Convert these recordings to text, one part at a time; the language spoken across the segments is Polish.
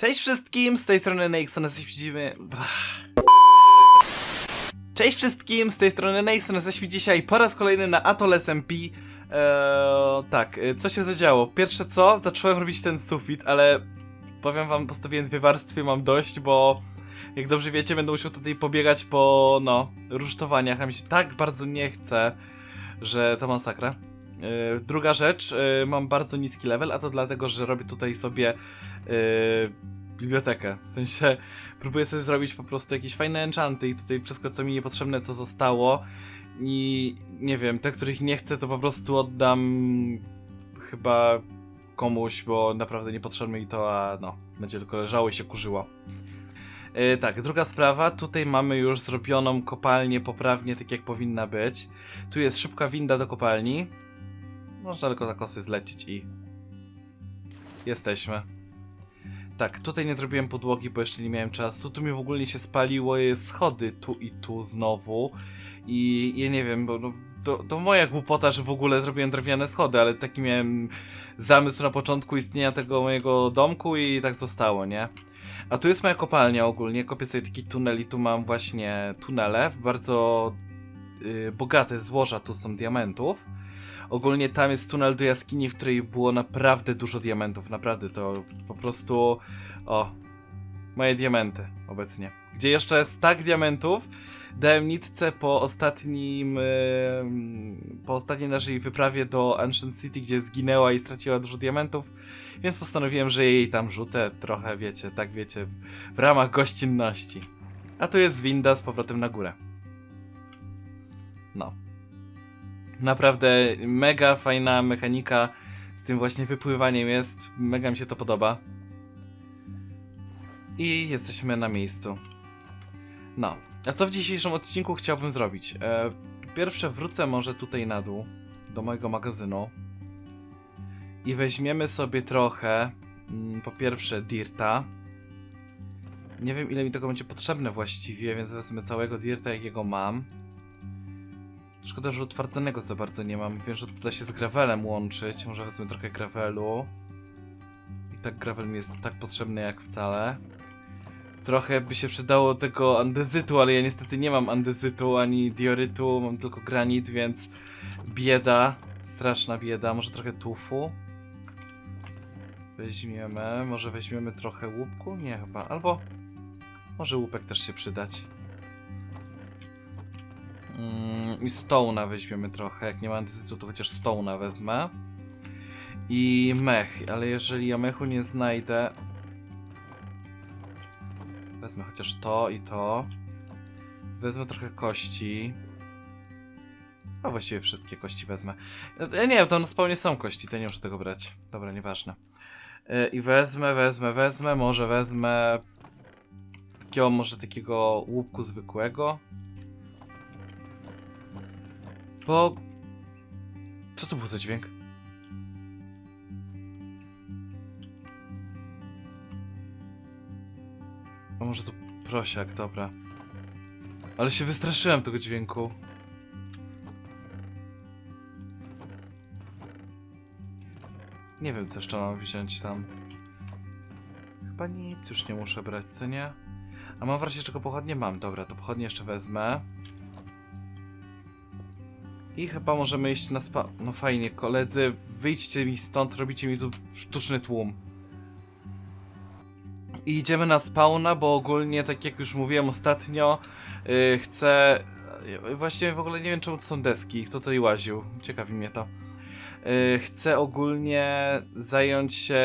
Cześć wszystkim, z tej strony Nexon, jesteśmy... Cześć wszystkim, z tej strony Nexon, jesteśmy dzisiaj po raz kolejny na Atoll SMP. Eee, tak, e, co się zadziało? Pierwsze co, zacząłem robić ten sufit, ale powiem wam, postawiłem dwie warstwy, mam dość, bo jak dobrze wiecie, będę musiał tutaj pobiegać po, no, rusztowaniach, a mi się tak bardzo nie chce, że to masakra. Eee, druga rzecz, e, mam bardzo niski level, a to dlatego, że robię tutaj sobie bibliotekę. W sensie próbuję sobie zrobić po prostu jakieś fajne enchanty i tutaj wszystko co mi niepotrzebne to zostało i nie wiem, te których nie chcę to po prostu oddam chyba komuś, bo naprawdę niepotrzebne mi to, a no, będzie tylko leżało i się kurzyło. Yy, tak, druga sprawa, tutaj mamy już zrobioną kopalnię poprawnie, tak jak powinna być. Tu jest szybka winda do kopalni. Można tylko za kosy zlecić i jesteśmy. Tak, tutaj nie zrobiłem podłogi, bo jeszcze nie miałem czasu. Tu mi w ogóle się spaliło schody tu i tu znowu. I ja nie wiem, bo no, to, to moja głupota, że w ogóle zrobiłem drewniane schody, ale taki miałem zamysł na początku istnienia tego mojego domku i tak zostało, nie? A tu jest moja kopalnia ogólnie, kopię sobie taki tunel i tu mam właśnie tunele w bardzo y, bogate złoża tu są diamentów. Ogólnie tam jest tunel do jaskini, w której było naprawdę dużo diamentów. Naprawdę to po prostu. O. Moje diamenty obecnie. Gdzie jeszcze stak diamentów dałem nitce po ostatnim. em, po ostatniej naszej wyprawie do Ancient City, gdzie zginęła i straciła dużo diamentów. Więc postanowiłem, że jej tam rzucę trochę, wiecie, tak wiecie, w ramach gościnności. A tu jest winda z powrotem na górę. No. Naprawdę mega fajna mechanika z tym właśnie wypływaniem jest. Mega mi się to podoba. I jesteśmy na miejscu. No. A co w dzisiejszym odcinku chciałbym zrobić? E, pierwsze wrócę może tutaj na dół, do mojego magazynu. I weźmiemy sobie trochę, mm, po pierwsze dirta. Nie wiem ile mi tego będzie potrzebne właściwie, więc wezmę całego dirta jakiego mam. Szkoda, że utwardzonego za bardzo nie mam. Wiem, że to da się z gravelem łączyć. Może wezmę trochę gravelu. I tak gravel mi jest tak potrzebny jak wcale. Trochę by się przydało tego andezytu, ale ja niestety nie mam andezytu ani diorytu, mam tylko granit, więc bieda, straszna bieda. Może trochę tufu. Weźmiemy, może weźmiemy trochę łupku? Nie chyba, albo może łupek też się przydać. Mm, I Stone'a weźmiemy trochę. Jak nie ma andezytu, to chociaż Stone'a wezmę. I mech, ale jeżeli ja mechu nie znajdę. Wezmę chociaż to i to. Wezmę trochę kości. A właściwie wszystkie kości wezmę. E, nie, to na są kości, to nie muszę tego brać. Dobra, nieważne. E, I wezmę, wezmę, wezmę, może wezmę takiego, może takiego łupku zwykłego. Bo... Co to był za dźwięk? A może to prosiak, dobra. Ale się wystraszyłem tego dźwięku. Nie wiem, co jeszcze mam wziąć tam. Chyba nic już nie muszę brać, co nie? A mam wrażenie, czego pochodnie mam. Dobra, to pochodnie jeszcze wezmę. I chyba możemy iść na spa... No fajnie, koledzy, wyjdźcie mi stąd, robicie mi tu sztuczny tłum. I idziemy na spawna, bo ogólnie, tak jak już mówiłem ostatnio, yy, chcę... yy, Właściwie w ogóle nie wiem, czemu to są deski, kto tutaj łaził, ciekawi mnie to. Yy, chcę ogólnie zająć się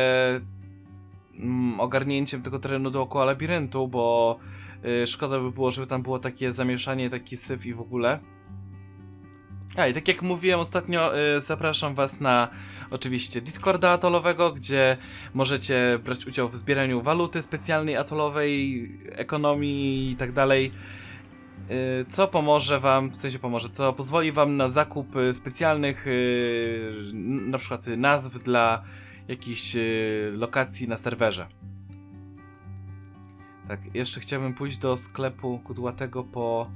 mm, ogarnięciem tego terenu dookoła labiryntu, bo yy, szkoda by było, żeby tam było takie zamieszanie, taki syf i w ogóle. A i tak jak mówiłem ostatnio, y, zapraszam Was na oczywiście Discorda atolowego, gdzie możecie brać udział w zbieraniu waluty specjalnej atolowej, ekonomii i tak dalej. Y, Co pomoże Wam, w sensie pomoże, co pozwoli Wam na zakup y, specjalnych y, na przykład nazw dla jakichś lokacji na serwerze. Tak, jeszcze chciałbym pójść do sklepu kudłatego po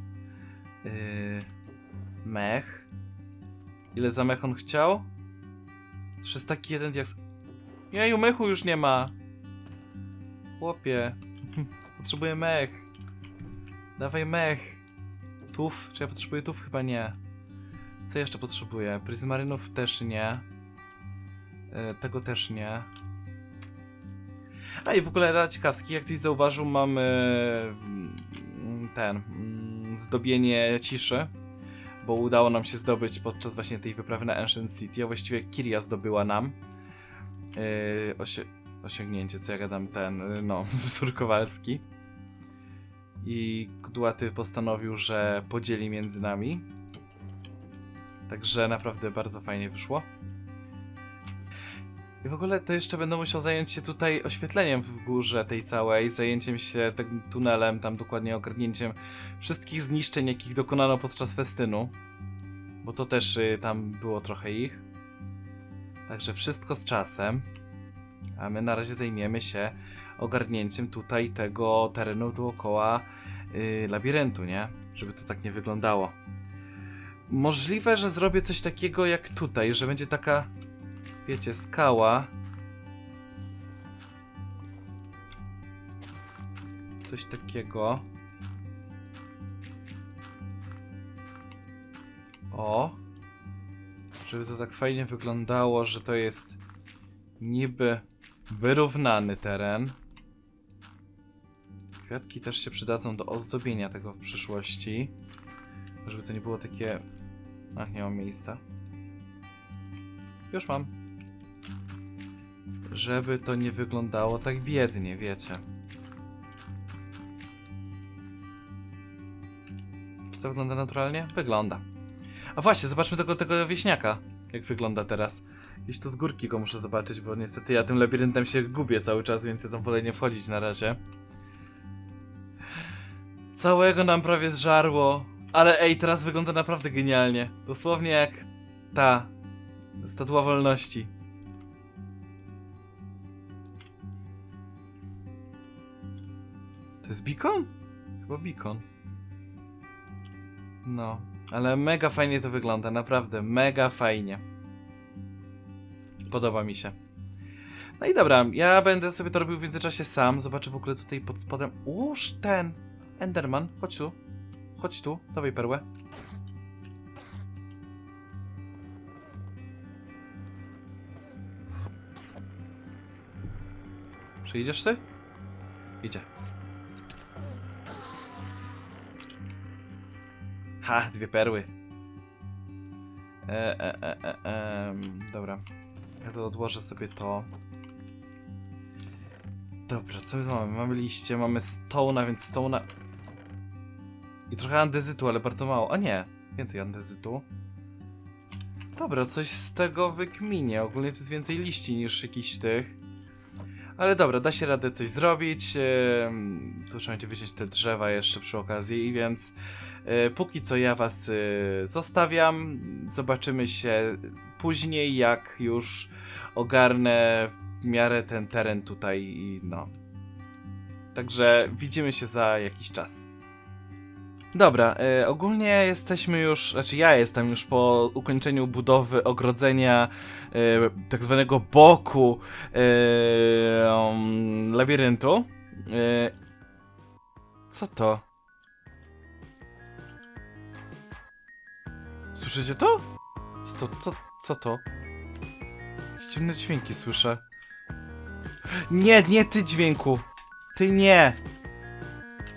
mech. Ile za mech on chciał? 301 diaks... Jeju, mechu już nie ma. Chłopie. Potrzebuję mech. Dawaj mech. Tuf? Czy ja potrzebuję tuf? Chyba nie. Co jeszcze potrzebuję? Pryzmarynów też nie. E, tego też nie. A i w ogóle dla ciekawski, jak ktoś zauważył, mamy mm, ten mm, zdobienie ciszy, bo udało nam się zdobyć podczas właśnie tej wyprawy na Ancient City, a właściwie Kiria zdobyła nam yy, osiągnięcie, co ja gadam, ten, yy, no, wzór Kowalski. I Kudłaty postanowił, że podzieli między nami. Także naprawdę bardzo fajnie wyszło. I w ogóle to jeszcze będę musiał zająć się tutaj oświetleniem w górze tej całej, zajęciem się tym tunelem, tam dokładnie ogarnięciem wszystkich zniszczeń, jakich dokonano podczas festynu. Bo to też y, tam było trochę ich. Także wszystko z czasem. A my na razie zajmiemy się ogarnięciem tutaj tego terenu dookoła y, labiryntu, nie? Żeby to tak nie wyglądało. Możliwe, że zrobię coś takiego jak tutaj, że będzie taka wiecie, skała. Coś takiego. O. Żeby to tak fajnie wyglądało, że to jest niby wyrównany teren. Kwiatki też się przydadzą do ozdobienia tego w przyszłości. Żeby to nie było takie... Ach, nie mam miejsca. Już mam. Żeby to nie wyglądało tak biednie, wiecie. Czy to wygląda naturalnie? Wygląda. A właśnie, zobaczmy tego, tego wieśniaka. Jak wygląda teraz. Gdzieś to z górki go muszę zobaczyć, bo niestety ja tym labiryntem się gubię cały czas, więc ja tam wolę nie wchodzić na razie. Całego nam prawie zżarło. Ale ej, teraz wygląda naprawdę genialnie. Dosłownie jak ta Statua wolności. To jest beacon? Chyba beacon. No, ale mega fajnie to wygląda, naprawdę, mega fajnie. Podoba mi się. No i dobra, ja będę sobie to robił w międzyczasie sam. Zobaczę w ogóle tutaj pod spodem. Uż ten! Enderman, chodź tu. Chodź tu, dawaj perłę. Przyjdziesz ty? Idzie. Ha, dwie perły. E, e, e, e, em, dobra. Ja to odłożę sobie to. Dobra, co my mamy? Mamy liście, mamy stone'a, więc stone'a... I trochę andezytu, ale bardzo mało. A nie, więcej andezytu. Dobra, coś z tego wykminie. Ogólnie to jest więcej liści niż jakichś tych. Ale dobra, da się radę coś zrobić. Tu trzeba będzie wyciąć te drzewa jeszcze przy okazji, więc e, póki co ja was e, zostawiam. Zobaczymy się później, jak już ogarnę w miarę ten teren tutaj no. Także widzimy się za jakiś czas. Dobra, e, ogólnie jesteśmy już, znaczy ja jestem już po ukończeniu budowy ogrodzenia e, tak zwanego boku e, um, labiryntu. E, co to? Słyszycie to? Co to? Co, co to? Dziwne dźwięki słyszę. Nie, nie ty dźwięku! Ty nie!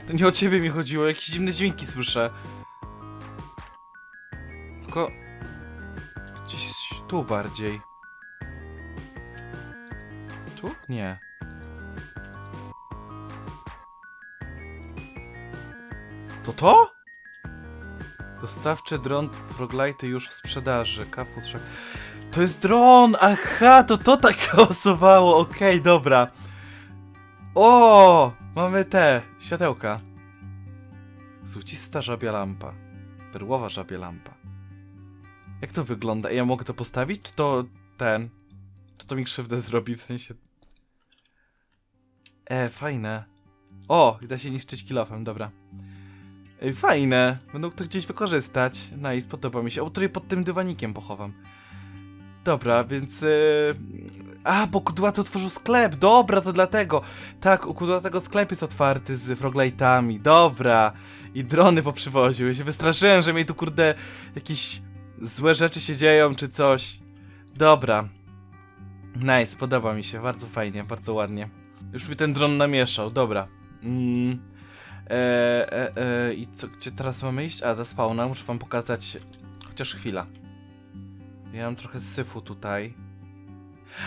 To nie o ciebie mi chodziło, jakieś dziwne dźwięki słyszę. Tylko... Gdzieś tu bardziej. Tu? Nie. To to? Dostawczy dron Froglite już w sprzedaży. Kafu trze- To jest dron! Aha, to to tak głosowało. Okej, dobra. O! Mamy te światełka. Złocista żabia lampa. Perłowa żabia lampa. Jak to wygląda? Ja mogę to postawić? Czy to ten? Czy to mi krzywdę zrobi? W sensie... E, fajne. O, da się niszczyć kilofem, dobra. Fajne. Będą to gdzieś wykorzystać. Nice, podoba mi się. O, tutaj pod tym dywanikiem pochowam. Dobra, więc... Yy, A, bo Kudłaty otworzył sklep, dobra, to dlatego. Tak, u Kudłatego sklep jest otwarty z froglightami, dobra. I drony poprzywoził, ja się wystraszyłem, że mi tu kurde jakieś złe rzeczy się dzieją, czy coś. Dobra. Nice, podoba mi się, bardzo fajnie, bardzo ładnie. Już mi ten dron namieszał, dobra. Mm. E, e, e, I co, gdzie teraz mamy iść? A, do spawna, muszę wam pokazać chociaż chwila. Ja mam trochę syfu tutaj.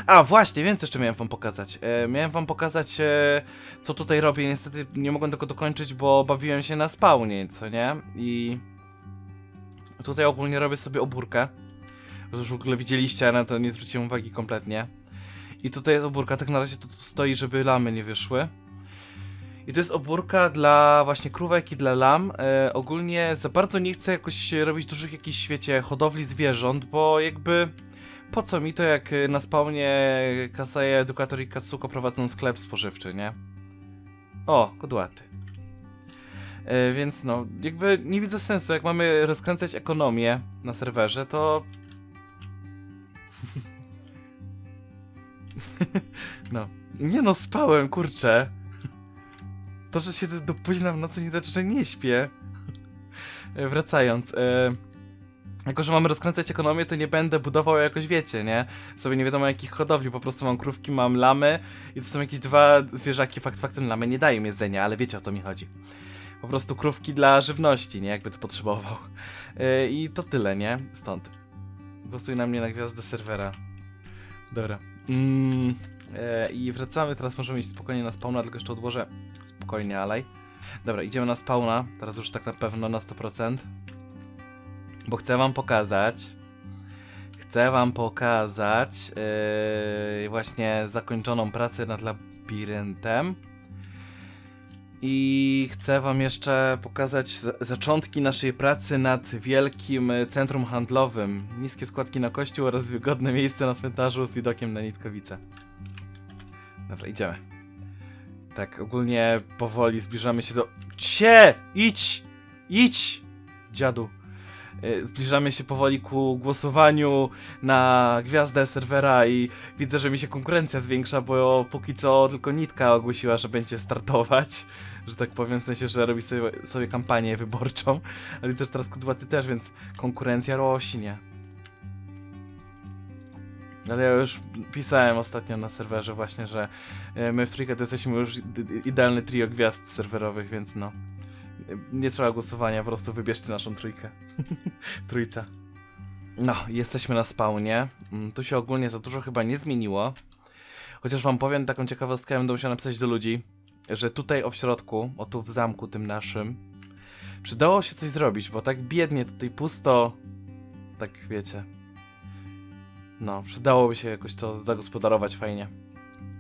A, właśnie, wiem co jeszcze miałem wam pokazać. E, miałem wam pokazać, e, co tutaj robię. Niestety nie mogłem tego dokończyć, bo bawiłem się na spawnie, co nie? I tutaj ogólnie robię sobie obórkę. Już w ogóle widzieliście, ale to nie zwróciłem uwagi kompletnie. I tutaj jest obórka, tak na razie to tu stoi, żeby lamy nie wyszły. I to jest obórka dla właśnie krówek i dla lam. E, ogólnie za bardzo nie chcę jakoś robić dużych jakichś, świecie hodowli zwierząt, bo jakby po co mi to, jak na spawnie Kasaje, Edukator i Katsuko prowadzą sklep spożywczy, nie? O, kudłaty. E, więc no, jakby nie widzę sensu, jak mamy rozkręcać ekonomię na serwerze, to... no. Nie no, spałem, kurczę. To, że siedzę do późna w nocy nie znaczy, że nie śpię. E, Wracając, e, jako, że mamy rozkręcać ekonomię, to nie będę budował jakoś, wiecie, nie? Sobie nie wiadomo jakich hodowli, po prostu mam krówki, mam lamy i to są jakieś dwa zwierzaki, fakt faktem lamy nie dają jedzenia, ale wiecie o co mi chodzi. Po prostu krówki dla żywności, nie? Jakby to potrzebował. Yy, I to tyle, nie? Stąd. Głosuj na mnie na gwiazdę serwera. Dobra. Mm, e, I wracamy, teraz możemy iść spokojnie na spawna, tylko jeszcze odłożę spokojnie, alej. Dobra, idziemy na spawna, teraz już tak na pewno na 100%. Bo chcę wam pokazać. Chcę wam pokazać yy, właśnie zakończoną pracę nad labiryntem. I chcę wam jeszcze pokazać za- zaczątki naszej pracy nad wielkim y, centrum handlowym. Niskie składki na kościół oraz wygodne miejsce na cmentarzu z widokiem na Nitkowice. Dobra, idziemy. Tak, ogólnie powoli zbliżamy się do... Cie! Idź! Idź! Dziadu. Y, Zbliżamy się powoli ku głosowaniu na gwiazdę serwera i widzę, że mi się konkurencja zwiększa, bo póki co tylko Nitka ogłosiła, że będzie startować, że tak powiem, w sensie, że robi sobie, sobie kampanię wyborczą, ale widzę, że teraz Kudłaty też, więc konkurencja rośnie. Ale ja już pisałem ostatnio na serwerze właśnie, że y, my w trójkę to jesteśmy już id- idealny trio gwiazd serwerowych, więc no. Nie trzeba głosowania, po prostu wybierzcie naszą trójkę. Trójca. No, jesteśmy na spawnie. Mm, Tu się ogólnie za dużo chyba nie zmieniło. Chociaż wam powiem taką ciekawostkę, będę musiał napisać do ludzi, że tutaj o w środku, o tu w zamku tym naszym, przydało się coś zrobić, bo tak biednie tutaj pusto, tak wiecie. No, przydałoby się jakoś to zagospodarować fajnie.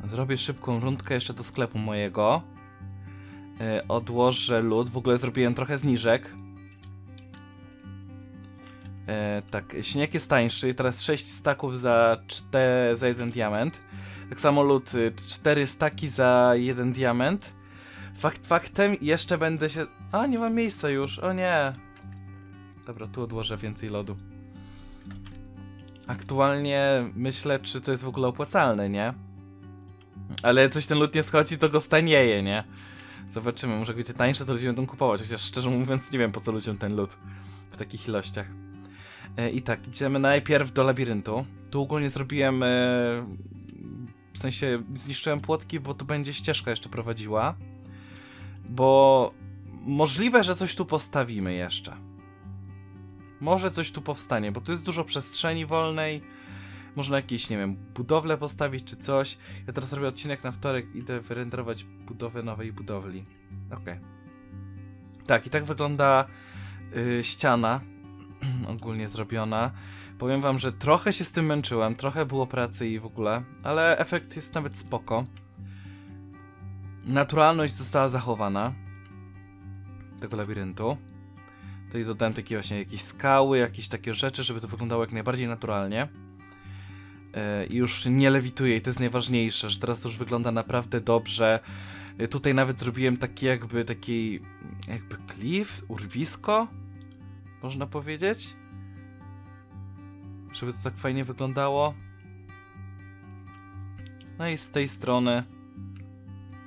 Zrobię szybką rundkę jeszcze do sklepu mojego. Yy, odłożę lód, w ogóle zrobiłem trochę zniżek. E, tak, śnieg jest tańszy, teraz 6 staków za, 4, za jeden diament. Tak samo lód, 4 staki za jeden diament. Fakt faktem, jeszcze będę się... A, nie mam miejsca już, o nie. Dobra, tu odłożę więcej lodu. Aktualnie myślę, czy to jest w ogóle opłacalne, nie? Ale coś ten lód nie schodzi, to go stanieje, nie? Zobaczymy, może będzie tańsze, to ludzie będą kupować, chociaż szczerze mówiąc nie wiem po co ludziom ten lód w takich ilościach. E, I tak, idziemy najpierw do labiryntu. Tu ogólnie zrobiłem. E, w sensie zniszczyłem płotki, bo tu będzie ścieżka jeszcze prowadziła. Bo możliwe, że coś tu postawimy jeszcze. Może coś tu powstanie, bo tu jest dużo przestrzeni wolnej. Można jakieś, nie wiem, budowlę postawić czy coś. Ja teraz robię odcinek na wtorek, idę wyrenderować budowę nowej budowli. Okej. Tak, i tak wygląda y, ściana ogólnie zrobiona. Powiem wam, że trochę się z tym męczyłem, trochę było pracy i w ogóle, ale efekt jest nawet spoko. Naturalność została zachowana tego labiryntu. Tutaj dodałem takie właśnie jakieś skały, jakieś takie rzeczy, żeby to wyglądało jak najbardziej naturalnie. E, I już nie lewituje i to jest najważniejsze, że teraz już wygląda naprawdę dobrze. E, Tutaj nawet zrobiłem taki jakby taki jakby klif, urwisko, można powiedzieć. Żeby to tak fajnie wyglądało. No i z tej strony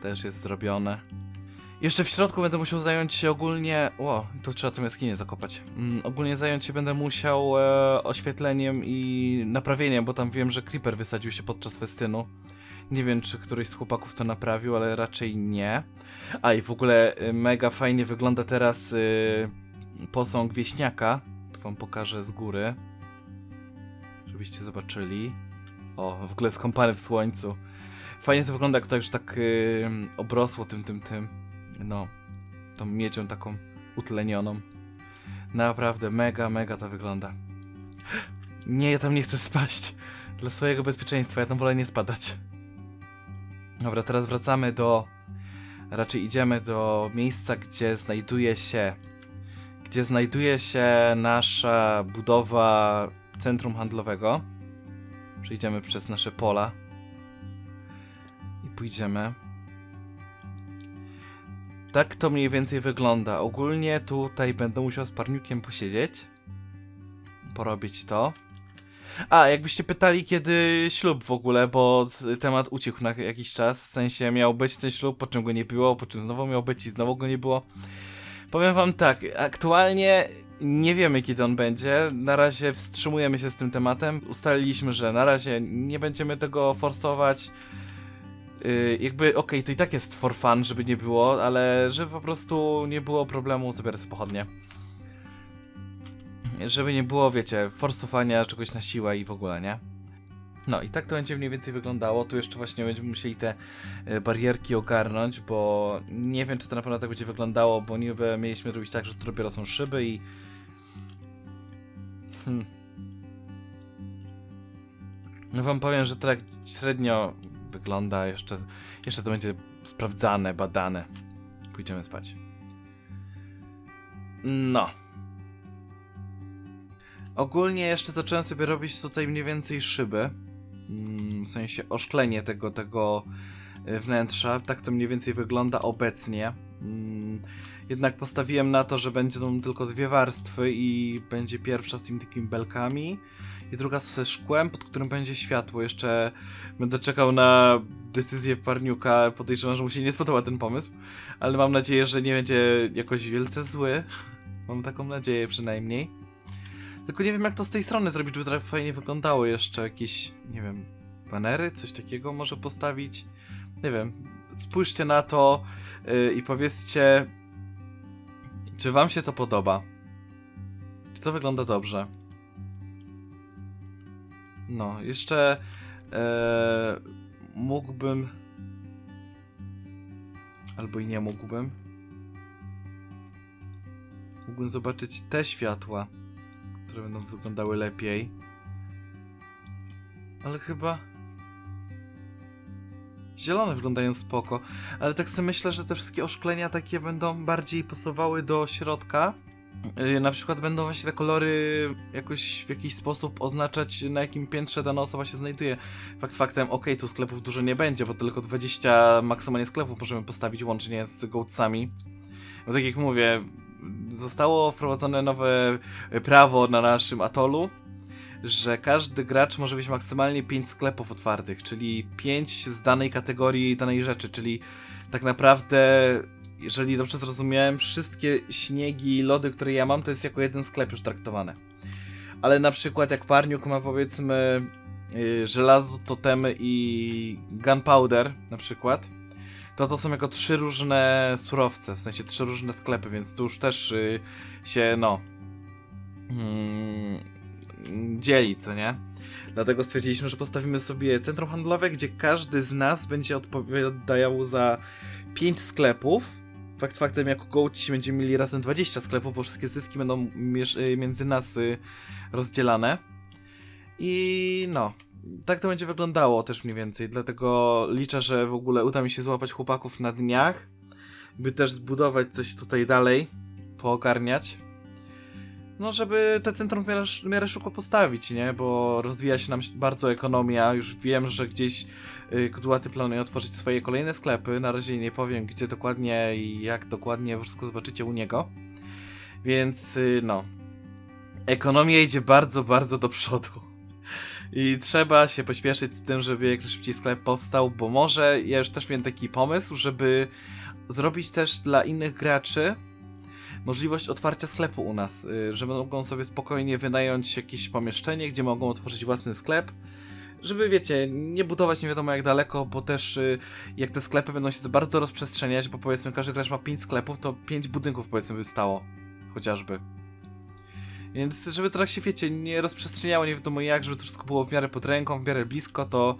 też jest zrobione. Jeszcze w środku będę musiał zająć się ogólnie. Ło, tu trzeba tą jaskinię zakopać. Mm, ogólnie zająć się będę musiał e, oświetleniem i naprawieniem, bo tam wiem, że creeper wysadził się podczas festynu. Nie wiem, czy któryś z chłopaków to naprawił, ale raczej nie. A i w ogóle y, mega fajnie wygląda teraz y, posąg wieśniaka. Tu wam pokażę z góry. Żebyście zobaczyli. O, w ogóle skąpany w słońcu. Fajnie to wygląda, jak to już tak y, obrosło tym, tym, tym. No, tą miedzią taką utlenioną. Naprawdę, mega, mega to wygląda. Nie, ja tam nie chcę spaść. Dla swojego bezpieczeństwa, ja tam wolę nie spadać. Dobra, teraz wracamy do. Raczej idziemy do miejsca, gdzie znajduje się. Gdzie znajduje się nasza budowa centrum handlowego. Przejdziemy przez nasze pola. I pójdziemy. Tak to mniej więcej wygląda. Ogólnie tutaj będę musiał z parniukiem posiedzieć. Porobić to. A, jakbyście pytali, kiedy ślub w ogóle, bo temat uciekł na jakiś czas. W sensie miał być ten ślub, po czym go nie było, po czym znowu miał być i znowu go nie było. Powiem wam tak, aktualnie nie wiemy kiedy on będzie. Na razie wstrzymujemy się z tym tematem. Ustaliliśmy, że na razie nie będziemy tego forsować. Yy, jakby, okej, to i tak jest for fun, żeby nie było, ale żeby po prostu nie było problemu zabierać pochodnie. Żeby nie było, wiecie, forsowania czegoś na siłę i w ogóle, nie? No i tak to będzie mniej więcej wyglądało. Tu jeszcze właśnie będziemy musieli te e, barierki ogarnąć, bo nie wiem, czy to na pewno tak będzie wyglądało, bo niby mieliśmy robić tak, że tu dopiero są szyby i... Hmm. No wam powiem, że tak średnio wygląda, jeszcze, jeszcze to będzie sprawdzane, badane. Pójdziemy spać. No. Ogólnie jeszcze zacząłem sobie robić tutaj mniej więcej szyby. Mm, W sensie oszklenie tego, tego y, wnętrza. Tak to mniej więcej wygląda obecnie. Mm, Jednak postawiłem na to, że będą tylko dwie warstwy i będzie pierwsza z tymi takimi belkami i druga ze szkłem, pod którym będzie światło. Jeszcze będę czekał na decyzję Parniuka. Podejrzewam, że mu się nie spodobał ten pomysł, ale mam nadzieję, że nie będzie jakoś wielce zły. Mam taką nadzieję przynajmniej. Tylko nie wiem, jak to z tej strony zrobić, żeby to fajnie wyglądało. Jeszcze jakieś, nie wiem, banery, coś takiego może postawić. Nie wiem. Spójrzcie na to yy, i powiedzcie, czy wam się to podoba. Czy to wygląda dobrze? No, jeszcze e, mógłbym. Albo i nie mógłbym. Mógłbym zobaczyć te światła, które będą wyglądały lepiej. Ale chyba. Zielone wyglądają spoko, ale tak sobie myślę, że te wszystkie oszklenia takie będą bardziej pasowały do środka. Yy, na przykład będą właśnie te kolory jakoś w jakiś sposób oznaczać na jakim piętrze dana osoba się znajduje. Fakt faktem, okej, tu sklepów dużo nie będzie, bo tylko 20 maksymalnie sklepów możemy postawić łącznie z gołcami. Bo tak jak mówię, zostało wprowadzone nowe prawo na naszym atolu, że każdy gracz może mieć maksymalnie 5 sklepów otwartych, czyli 5 z danej kategorii danej rzeczy, czyli tak naprawdę jeżeli dobrze zrozumiałem, wszystkie śniegi i lody, które ja mam, to jest jako jeden sklep już traktowane. Ale na przykład jak Parniuk ma powiedzmy yy, żelazo, totemy i gunpowder na przykład, to to są jako trzy różne surowce, w sensie trzy różne sklepy, więc tu już też yy, się no mm, dzieli, co nie? Dlatego stwierdziliśmy, że postawimy sobie centrum handlowe, gdzie każdy z nas będzie odpowiadał za 5 sklepów. Fakt faktem, jako gołci będziemy mieli razem 20 sklepów, bo wszystkie zyski będą y, między nas y, rozdzielane. I no, tak to będzie wyglądało też mniej więcej. Dlatego liczę, że w ogóle uda mi się złapać chłopaków na dniach, by też zbudować coś tutaj dalej, poogarniać. No, żeby te centrum w miarę, w miarę szybko postawić, nie? Bo rozwija się nam bardzo ekonomia. Już wiem, że gdzieś y, Kudłaty planuje otworzyć swoje kolejne sklepy. Na razie nie powiem, gdzie dokładnie i jak dokładnie, wszystko zobaczycie u niego. Więc, y, no. Ekonomia idzie bardzo, bardzo do przodu. I trzeba się pośpieszyć z tym, żeby jak najszybciej sklep powstał, bo może ja już też miałem taki pomysł, żeby zrobić też dla innych graczy możliwość otwarcia sklepu u nas, y, że mogą sobie spokojnie wynająć jakieś pomieszczenie, gdzie mogą otworzyć własny sklep. Żeby, wiecie, nie budować nie wiadomo jak daleko, bo też y, jak te sklepy będą się bardzo rozprzestrzeniać, bo powiedzmy każdy gracz ma 5 sklepów, to 5 budynków powiedzmy by stało. Chociażby. Więc żeby to tak się, wiecie, nie rozprzestrzeniało nie wiadomo jak, żeby to wszystko było w miarę pod ręką, w miarę blisko, to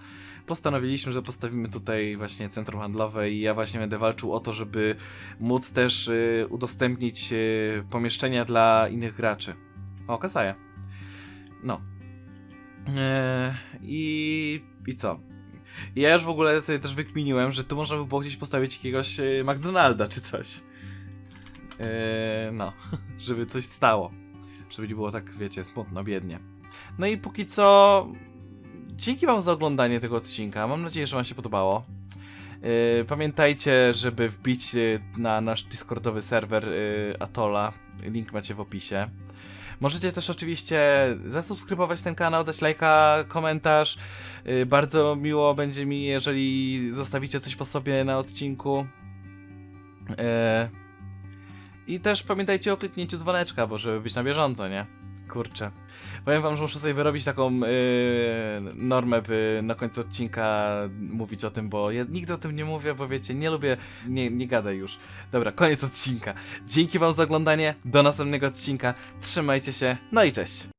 postanowiliśmy, że postawimy tutaj właśnie centrum handlowe i ja właśnie będę walczył o to, żeby móc też y, udostępnić y, pomieszczenia dla innych graczy. O, Kasaja. No. Eee, I... i co? Ja już w ogóle sobie też wykminiłem, że tu można by było gdzieś postawić jakiegoś y, McDonalda czy coś. Eee, no, żeby coś stało. Żeby nie było tak, wiecie, smutno, biednie. No i póki co... Dzięki wam za oglądanie tego odcinka. Mam nadzieję, że wam się podobało. Yy, pamiętajcie, żeby wbić yy, na nasz Discordowy serwer yy, Atola. Link macie w opisie. Możecie też oczywiście zasubskrybować ten kanał, dać lajka, komentarz. Yy, bardzo miło będzie mi, jeżeli zostawicie coś po sobie na odcinku. Yy, I też pamiętajcie o kliknięciu dzwoneczka, bo żeby być na bieżąco, nie? Kurczę. Powiem wam, że muszę sobie wyrobić taką yy, normę, by na końcu odcinka mówić o tym, bo ja nigdy o tym nie mówię, bo wiecie, nie lubię, nie, nie gadaj już. Dobra, koniec odcinka. Dzięki wam za oglądanie, do następnego odcinka, trzymajcie się, no i cześć.